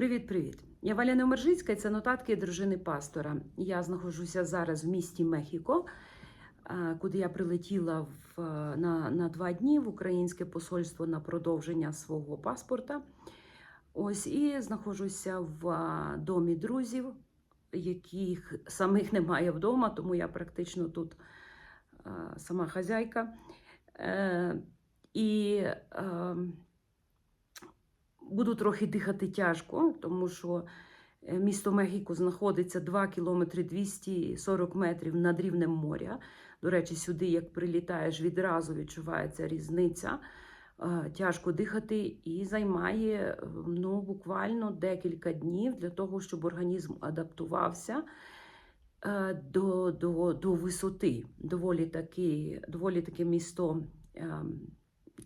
Привіт-привіт! Я Валя Немержицька і це нотатки дружини пастора. Я знаходжуся зараз в місті Мехіко, куди я прилетіла в, на, на два дні в українське посольство на продовження свого паспорта. Ось і знаходжуся в домі друзів, яких самих немає вдома, тому я практично тут сама хазяйка. Е, І е, буду трохи дихати тяжко, тому що е, місто Мехіко знаходиться 2 кілометри 240 метрів над рівнем моря. До речі, сюди, як прилітаєш, відразу відчувається різниця. Тяжко дихати і займає е, ну, буквально декілька днів для того, щоб організм адаптувався е, до, до, до висоти. Доволі таки, доволі місто ем,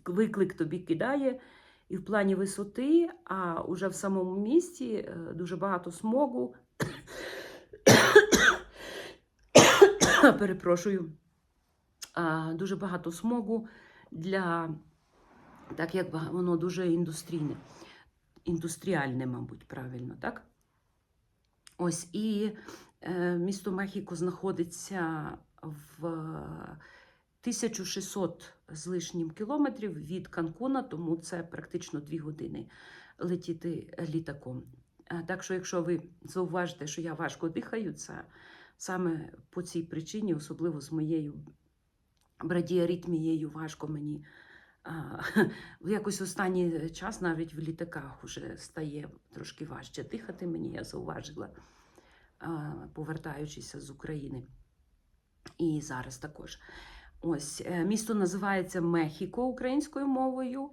виклик тобі кидає і в плані висоти, а уже в самому місті е, дуже багато смогу. Перепрошую. Дуже багато смогу для, так як воно дуже індустрійне, індустріальне, мабуть, правильно, так? Ось і е, місто Мехіко знаходиться в 1600 з лишнім кілометрів від Канкуна, тому це практично дві години летіти літаком. Е, Так що, якщо ви зауважите, що я важко дихаю, це саме по цій причині, особливо з моєю брадіаритмією, важко мені. А, якось останній час навіть в літаках вже стає трошки важче дихати мені, я зауважила, а, повертаючися з України. І зараз також. Ось е, місто називається Мехіко українською мовою,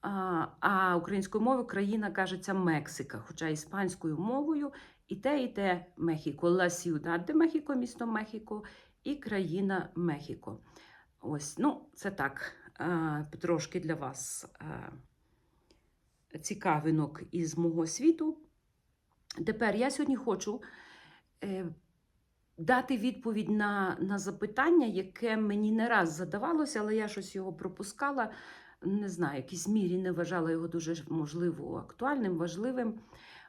а, українською мовою країна кажеться Мексика, хоча іспанською мовою і те, і те Мехіко. Ла Сіудад де Мехіко, місто Мехіко, і країна Мехіко. Ось, ну, це так, а, трошки для вас а, цікавинок із мого світу. Тепер я сьогодні хочу. Дати відповідь на, на запитання, яке мені не раз задавалося, але я щось його пропускала. Не знаю, в якійсь мірі не вважала його дуже можливо актуальним, важливим.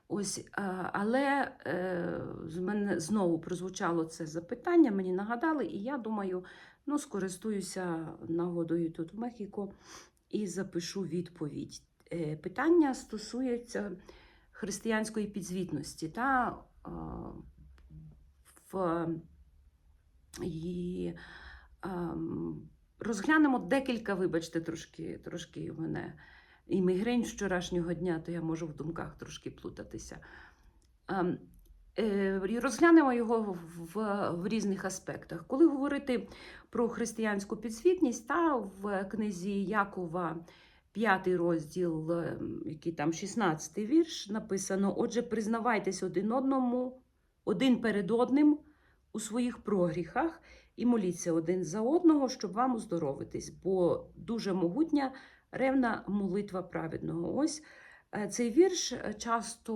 Ось, але е, з мене знову прозвучало це запитання, мені нагадали, і я думаю, ну, скористуюся нагодою тут в Мехіко і запишу відповідь. Е, питання стосується християнської підзвітності та і ем, розглянемо декілька, вибачте, трошки, трошки у мене і мігрень вчорашнього дня, то я можу в думках трошки плутатися. Ем, е, розглянемо його в, в, в різних аспектах. Коли говорити про християнську підсвітність, та в книзі Якова, п'ятий розділ, ем, який там 16 вірш, написано: Отже, признавайтесь один одному, один перед одним у своїх прогріхах і моліться один за одного, щоб вам оздоровитись, бо дуже могутня ревна молитва праведного. Ось е, цей вірш е, часто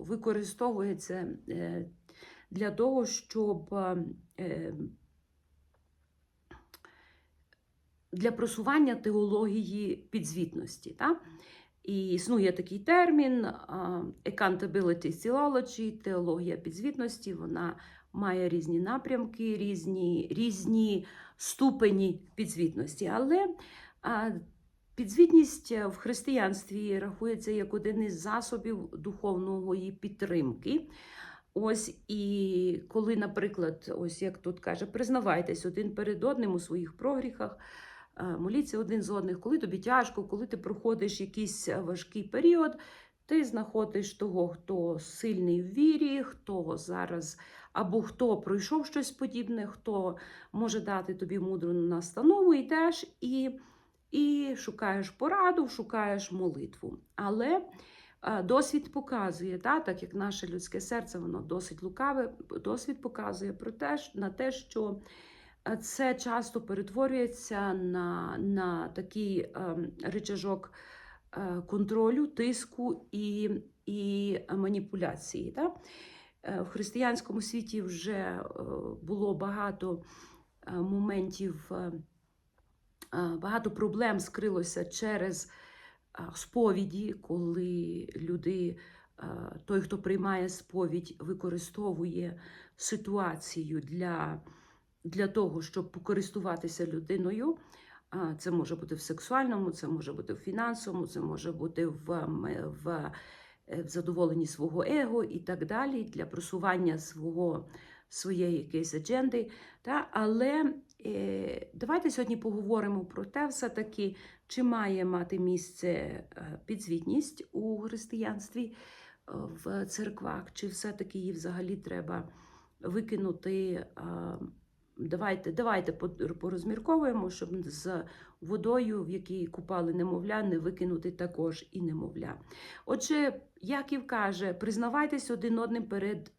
використовується е, для того, щоб для просування теології підзвітності. Та? І існує такий термін accountability theology, теологія підзвітності. Вона має різні напрямки, різні, різні ступені підзвітності. Але підзвітність в християнстві рахується як один із засобів духовної підтримки. Ось і коли, наприклад, ось як тут каже, признавайтесь один перед одним у своїх прогріхах. Е, Моліться один з одних, коли тобі тяжко, коли ти проходиш якийсь е, важкий період, ти знаходиш того, хто сильний в вірі, хто зараз або хто пройшов щось подібне, хто може дати тобі мудру настанову, йдеш і, і шукаєш пораду, шукаєш молитву. Але е, досвід показує, та, так як наше людське серце, воно досить лукаве, досвід показує про те, на те, що це часто перетворюється на, на такий ем, рычажок е, контролю, тиску і, і маніпуляції. Та? Е, В християнському світі вже е, було багато е, моментів, е, е, багато проблем скрилося через е, сповіді, коли люди е, той, хто приймає сповідь, використовує ситуацію для, для того, щоб покористуватися людиною. Це може бути в сексуальному, це може бути в фінансовому, це може бути в, в, е, в задоволенні свого его і так далі, для просування свого, своєї якоїсь адженди. Та? Але е, давайте сьогодні поговоримо про те, все-таки, чи має мати місце е, підзвітність у християнстві е, в церквах, чи все-таки її взагалі треба викинути. а, Давайте, давайте порозмірковуємо, щоб з водою, в якій купали немовля, не викинути також і немовля. Отже, Яків каже: признавайтесь один одним перед,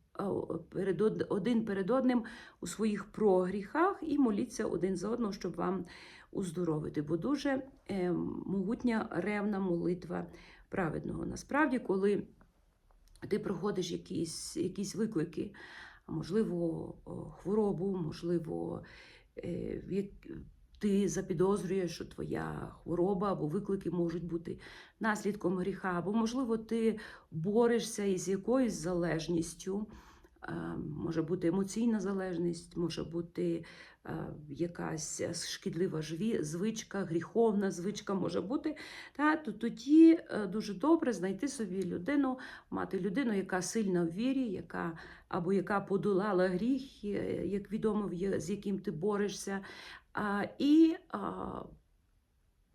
перед один перед одним у своїх прогріхах і моліться один за одного, щоб вам уздоровити. Бо дуже е, могутня ревна молитва праведного. Насправді, коли ти проходиш якісь, якісь виклики, можливо, хворобу, можливо, е, ти запідозрюєш, що твоя хвороба або виклики можуть бути наслідком гріха, або, можливо, ти борешся із якоюсь залежністю. Може бути емоційна залежність, може бути якась шкідлива звичка, гріховна звичка може бути. Та, то тоді е, дуже добре знайти собі людину, мати людину, яка сильна в вірі, яка або яка подолала гріх, е, як відомо, з яким ти борешся, і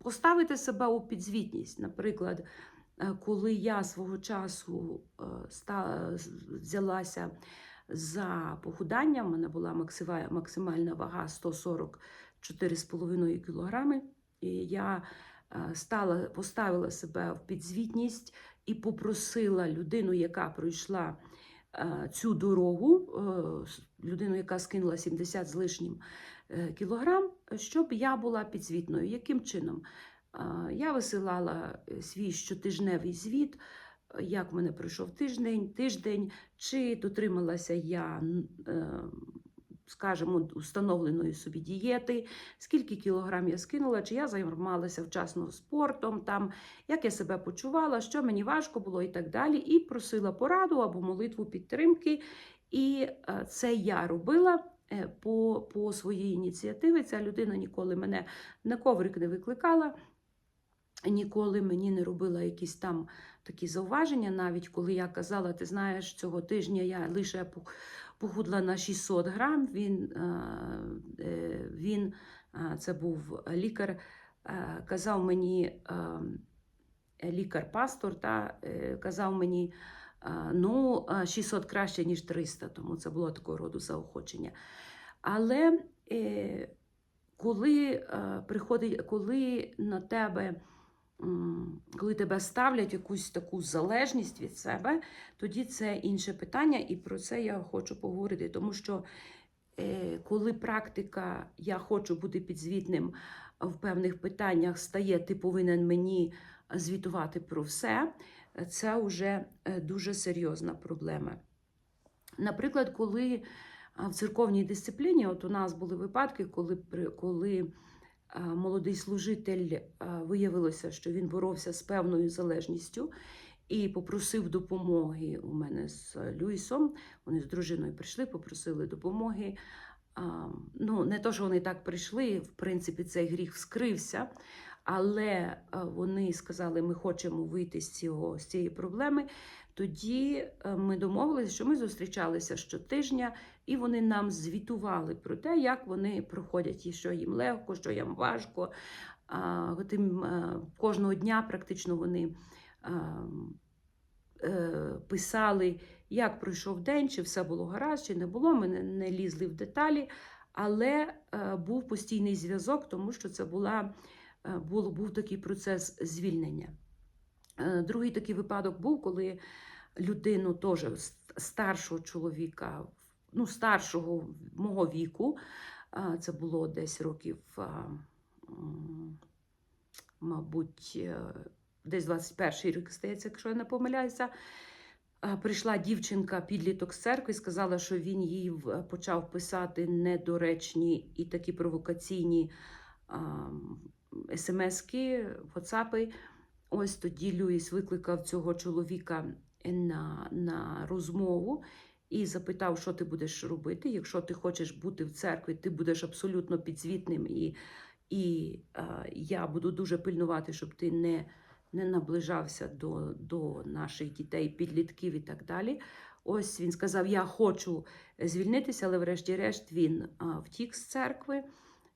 поставити себе у підзвітність. Наприклад, е, коли я свого часу е, взялася за похудання, в мене була максимальна вага 144,5 кілограми, і я е, стала, поставила себе в підзвітність і попросила людину, яка пройшла е, цю дорогу, е, людину, яка скинула 70 з лишнім кілограм, щоб я була підзвітною. Яким чином? Я висилала свій щотижневий звіт, як в мене пройшов тиждень, тиждень, чи дотрималася я, е, скажімо, установленої собі дієти, скільки кілограм я скинула, чи я займалася вчасно спортом, там, як я себе почувала, що мені важко було і так далі. І просила пораду або молитву підтримки. І е, це я робила е, по, по своїй ініціативі. Ця людина ніколи мене на коврик не викликала. Ніколи мені не робила якісь там такі зауваження, навіть коли я казала, ти знаєш, цього тижня я лише пох- похудла на 600 грам. Він, е, е, він е, це був лікар, казав мені, лікар-пастор, та, казав мені, ну, е, 600 краще, ніж 300, тому це було такого роду заохочення. Але коли приходить, коли на тебе, коли тебе ставлять якусь таку залежність від себе, тоді це інше питання, і про це я хочу поговорити. Тому що е, коли практика я хочу бути підзвітним в певних питаннях стає, ти повинен мені звітувати про все, це вже е, дуже серйозна проблема. Наприклад, коли в церковній дисципліні, от у нас були випадки, коли, коли молодий служитель виявилося, що він боровся з певною залежністю і попросив допомоги у мене з Люїсом. Вони з дружиною прийшли, попросили допомоги. Ну, не то, що вони так прийшли, в принципі, цей гріх вскрився, але вони сказали, ми хочемо вийти з, цього, з цієї проблеми. Тоді е, ми домовилися, що ми зустрічалися щотижня, і вони нам звітували про те, як вони проходять, і що їм легко, що їм важко. Тим, е, кожного дня практично вони е, писали, як пройшов день, чи все було гаразд, чи не було. Ми не, лізли в деталі, але е, був постійний зв'язок, тому що це була, е, було, був такий процес звільнення. Е, Другий такий випадок був, коли людину теж старшого чоловіка, ну, старшого мого віку, це було десь років, мабуть, е, десь 21 рік, здається, якщо я не помиляюся. Прийшла дівчинка, підліток з церкви, і сказала, що він їй почав писати недоречні і такі провокаційні смски, ватсапи. Ось тоді Люїс викликав цього чоловіка на, на розмову і запитав, що ти будеш робити. Якщо ти хочеш бути в церкві, ти будеш абсолютно підзвітним, і, і е, я буду дуже пильнувати, щоб ти не, не наближався до, до наших дітей, підлітків і так далі. Ось він сказав: Я хочу звільнитися, але врешті-решт він а, втік з церкви.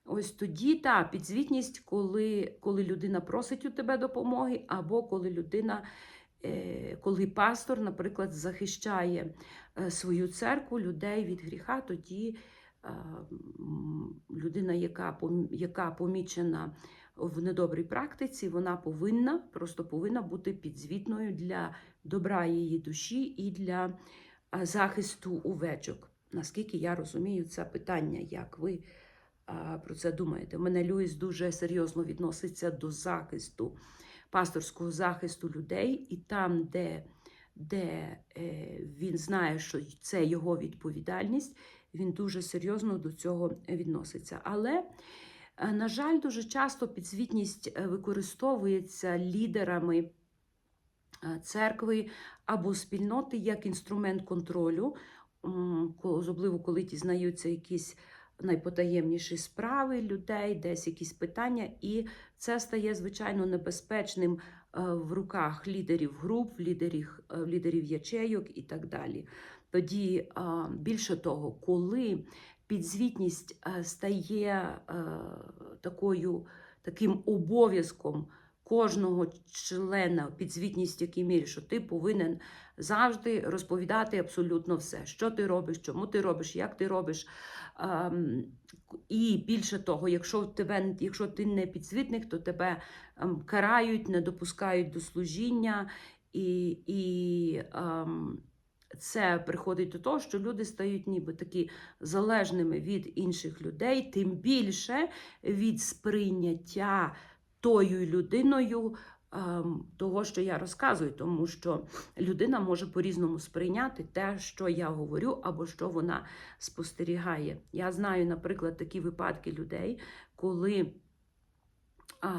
Ось тоді та підзвітність, коли, коли людина просить у тебе допомоги, або коли людина, е, коли пастор, наприклад, захищає е, свою церкву, людей від гріха, тоді е, людина, яка, помічена в недобрій практиці, вона повинна, просто повинна бути підзвітною для добра її душі і для е, захисту овечок. Наскільки я розумію, це питання, як ви про це думаєте. У мене Люїс дуже серйозно відноситься до захисту, пасторського захисту людей, і там, де, де е, він знає, що це його відповідальність, він дуже серйозно до цього відноситься. Але, е, на жаль, дуже часто підзвітність е, використовується лідерами церкви або спільноти як інструмент контролю, особливо коли дізнаються якісь найпотаємніші справи людей, десь якісь питання, і це стає звичайно небезпечним е, в руках лідерів груп, лідерів, е, лідерів ячейок і так далі. Тоді більше того, коли підзвітність е, стає такою, таким обов'язком кожного члена підзвітність, якій мірі, що ти повинен завжди розповідати абсолютно все, що ти робиш, чому ти робиш, як ти робиш. Ем, І більше того, якщо тебе, якщо ти не підзвітник, то тебе ем, карають, не допускають до служіння, і, і ем, це приходить до того, що люди стають ніби такі залежними від інших людей, тим більше від сприйняття тою людиною. ем, Того, що я розказую, тому що людина може по-різному сприйняти те, що я говорю, або що вона спостерігає. Я знаю, наприклад, такі випадки людей, коли а,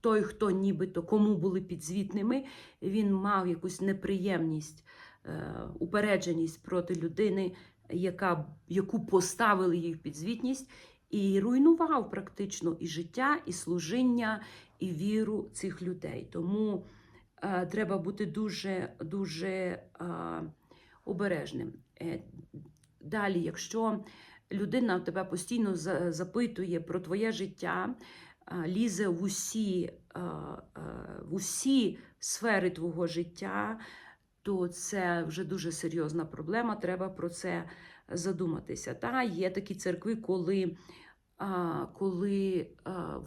той, хто нібито кому були підзвітними, він мав якусь неприємність, е, упередженість проти людини, яка, яку поставили їй в підзвітність, і руйнував практично і життя, і служіння, і віру цих людей. Тому е, треба бути дуже, дуже е, обережним. Е, Далі, якщо людина тебе постійно за- запитує про твоє життя, а, лізе в усі, а, а, в усі сфери твого життя, то це вже дуже серйозна проблема. Треба про це задуматися. Та є такі церкви, коли, коли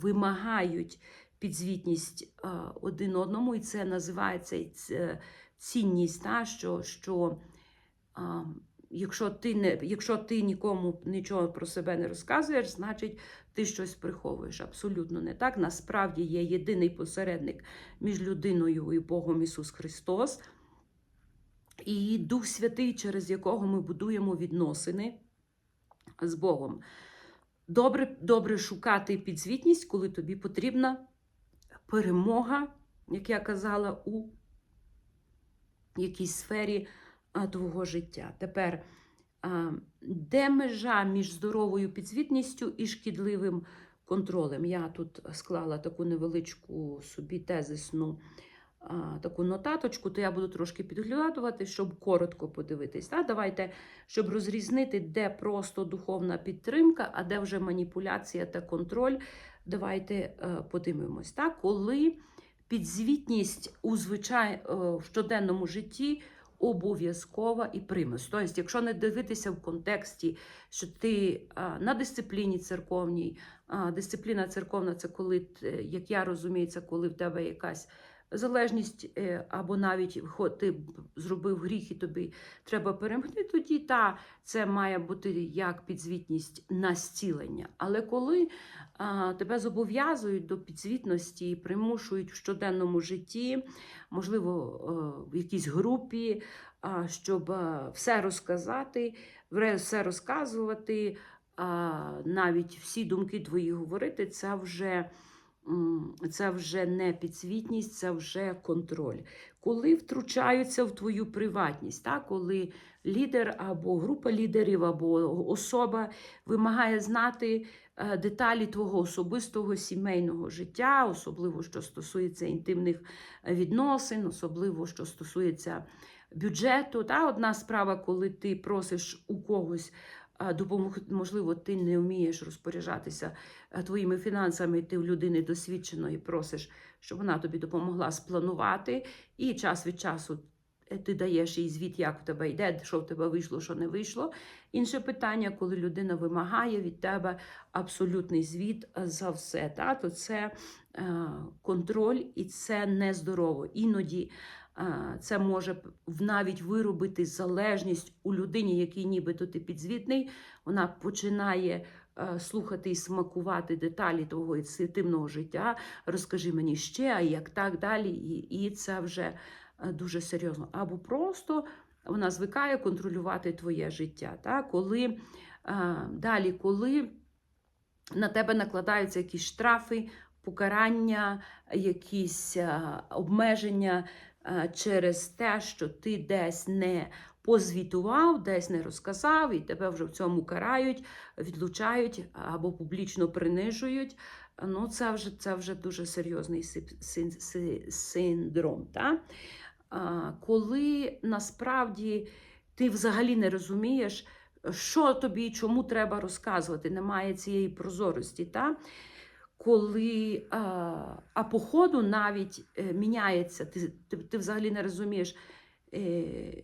вимагають підзвітність один одному, і це називається цінність, та, що, що якщо ти не, якщо ти нікому нічого про себе не розказуєш, значить ти щось приховуєш. Абсолютно не так. Насправді є єдиний посередник між людиною і Богом Ісус Христос. І Дух Святий, через якого ми будуємо відносини з Богом. Добре, добре шукати підзвітність, коли тобі потрібна перемога, як я казала, у якійсь сфері твого життя. Тепер, де межа між здоровою підзвітністю і шкідливим контролем? Я тут склала таку невеличку собі тезисну таку нотаточку, то я буду трошки підглядувати, щоб коротко подивитись. Та? Давайте, щоб розрізнити, де просто духовна підтримка, а де вже маніпуляція та контроль. Давайте е, подивимось. Та? Коли підзвітність у звичай, е, в щоденному житті обов'язкова і примус. Тобто, якщо не дивитися в контексті, що ти на дисципліні церковній, дисципліна церковна це коли, як я розумію, це коли в тебе якась залежність, е, або навіть ти зробив гріх і тобі треба перемогти, тоді та це має бути як підзвітність на зцілення. Але коли а, тебе зобов'язують до підзвітності і примушують в щоденному житті, можливо, в якійсь групі, а, щоб все розказати, все розказувати, а, навіть всі думки твої говорити, це вже це вже не підсвітність, це вже контроль. Коли втручаються в твою приватність, так? коли лідер або група лідерів, або особа вимагає знати е, деталі твого особистого сімейного життя, особливо що стосується інтимних відносин, особливо що стосується бюджету. Та? Одна справа, коли ти просиш у когось допомогти, можливо, ти не вмієш розпоряджатися е, твоїми фінансами, ти в людини досвідченої просиш, щоб вона тобі допомогла спланувати, і час від часу е, ти даєш їй звіт, як в тебе йде, що в тебе вийшло, що не вийшло. Інше питання, коли людина вимагає від тебе абсолютний звіт е, за все, та, то це контроль і це нездорово. Іноді це може навіть виробити залежність у людині, якій нібито ти підзвітний. Вона починає е, слухати і смакувати деталі твого інтимного життя. Розкажи мені ще, а як так далі. І, це вже е, дуже серйозно. Або просто вона звикає контролювати твоє життя. Та? Коли, е, далі, коли на тебе накладаються якісь штрафи, покарання, якісь е, обмеження е, через те, що ти десь не позвітував, десь не розказав, і тебе вже в цьому карають, відлучають або публічно принижують. Ну, це вже, це вже дуже серйозний синдром. Та? Коли насправді ти взагалі не розумієш, що тобі чому треба розказувати, немає цієї прозорості. Та? Коли, а, а по ходу навіть е, міняється, ти, ти, ти взагалі не розумієш, е,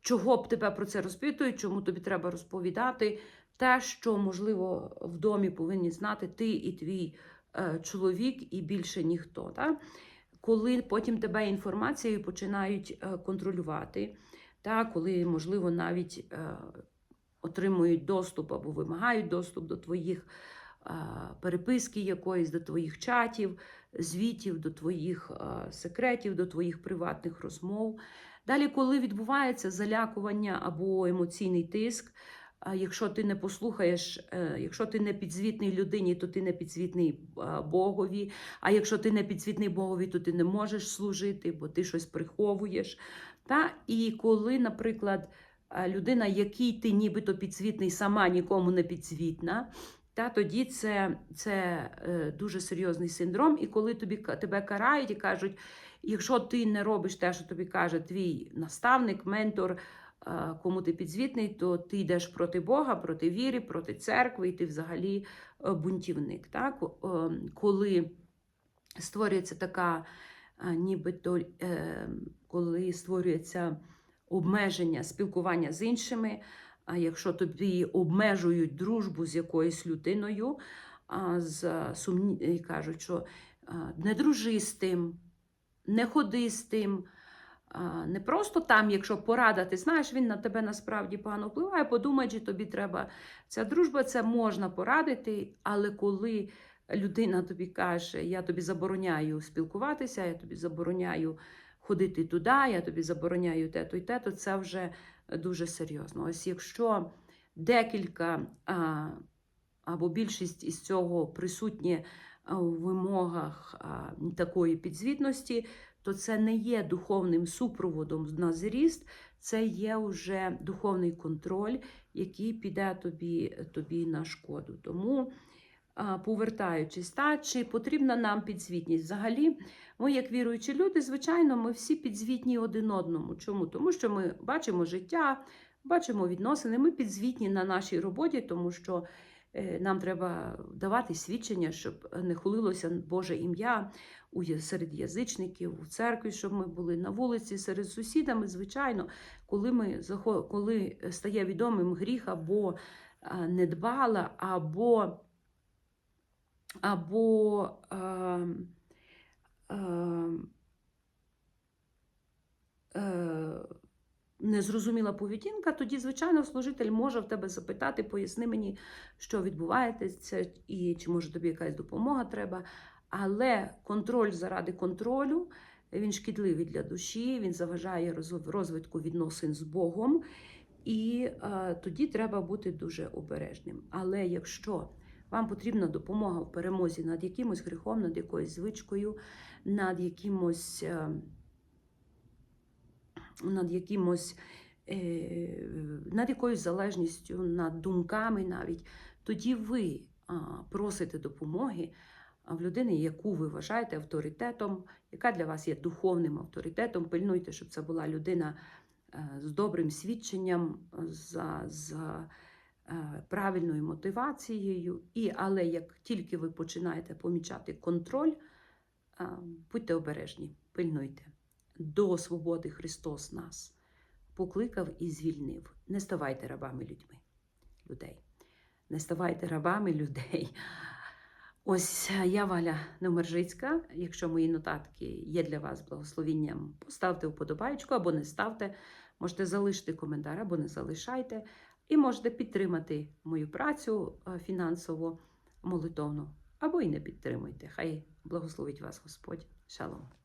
чого б тебе про це розпитують, чому тобі треба розповідати, те, що, можливо, в домі повинні знати ти і твій е, чоловік, і більше ніхто. Та? Коли потім тебе інформацією починають е, контролювати, та? коли, можливо, навіть е, отримують доступ або вимагають доступ до твоїх переписки якоїсь, до твоїх чатів, звітів, до твоїх секретів, до твоїх приватних розмов. Далі, коли відбувається залякування або емоційний тиск, якщо ти не послухаєш, е, якщо ти не підзвітний людині, то ти не підзвітний Богові. А якщо ти не підзвітний Богові, то ти не можеш служити, бо ти щось приховуєш. Та? І коли, наприклад, людина, якій ти нібито підзвітний, сама нікому не підзвітна, та тоді це, це е, дуже серйозний синдром. І коли тобі тебе карають і кажуть, якщо ти не робиш те, що тобі каже твій наставник, ментор, е, кому ти підзвітний, то ти йдеш проти Бога, проти віри, проти церкви, і ти взагалі е, бунтівник. Так? Коли створюється така, нібито, коли створюється обмеження спілкування з іншими, а якщо тобі обмежують дружбу з якоюсь людиною, а, з сумні... кажуть, що не дружи з тим, не ходи з тим. Не просто там, якщо порада, ти знаєш, він на тебе насправді погано впливає, подумай, чи тобі треба. Ця дружба це можна порадити, але коли людина тобі каже, я тобі забороняю спілкуватися, я тобі забороняю ходити туди, я тобі забороняю те-то і те, то це вже дуже серйозно. Ось якщо декілька або більшість із цього присутні а, у вимогах такої підзвітності, то це не є духовним супроводом на зріст, це є вже духовний контроль, який піде тобі, тобі на шкоду. Тому, повертаючись, та, чи потрібна нам підзвітність? Взагалі, ми, як віруючі люди, звичайно, ми всі підзвітні один одному. Чому? Тому що ми бачимо життя, бачимо відносини, ми підзвітні на нашій роботі, тому що е, нам треба давати свідчення, щоб не хулилося Боже ім'я серед язичників, у церкві, щоб ми були на вулиці серед сусідами. Звичайно, коли ми коли стає відомим гріх або недбала, або, або е, е, е, незрозуміла поведінка, тоді, звичайно, служитель може в тебе запитати, поясни мені, що відбувається, і чи може тобі якась допомога треба. Але контроль заради контролю він шкідливий для душі, він заважає розвитку відносин з Богом, і е, тоді треба бути дуже обережним. Але якщо вам потрібна допомога в перемозі над якимось гріхом, над якоюсь звичкою, над якимось, е, над якимось, е, над якоюсь залежністю, над думками навіть, тоді ви просите допомоги в людини, яку ви вважаєте авторитетом, яка для вас є духовним авторитетом. Пильнуйте, щоб це була людина е, з добрим свідченням, за, за правильною мотивацією. І, але як тільки ви починаєте помічати контроль, е, будьте обережні, пильнуйте. До свободи Христос нас покликав і звільнив. Не ставайте рабами людьми, людей. Не ставайте рабами людей. Ось я Валя Немержицька. Якщо мої нотатки є для вас благословінням, поставте вподобайку або не ставте. Можете залишити коментар або не залишайте. І можете підтримати мою працю е, фінансово, молитовно, або і не підтримуйте. Хай благословить вас Господь. Шалом.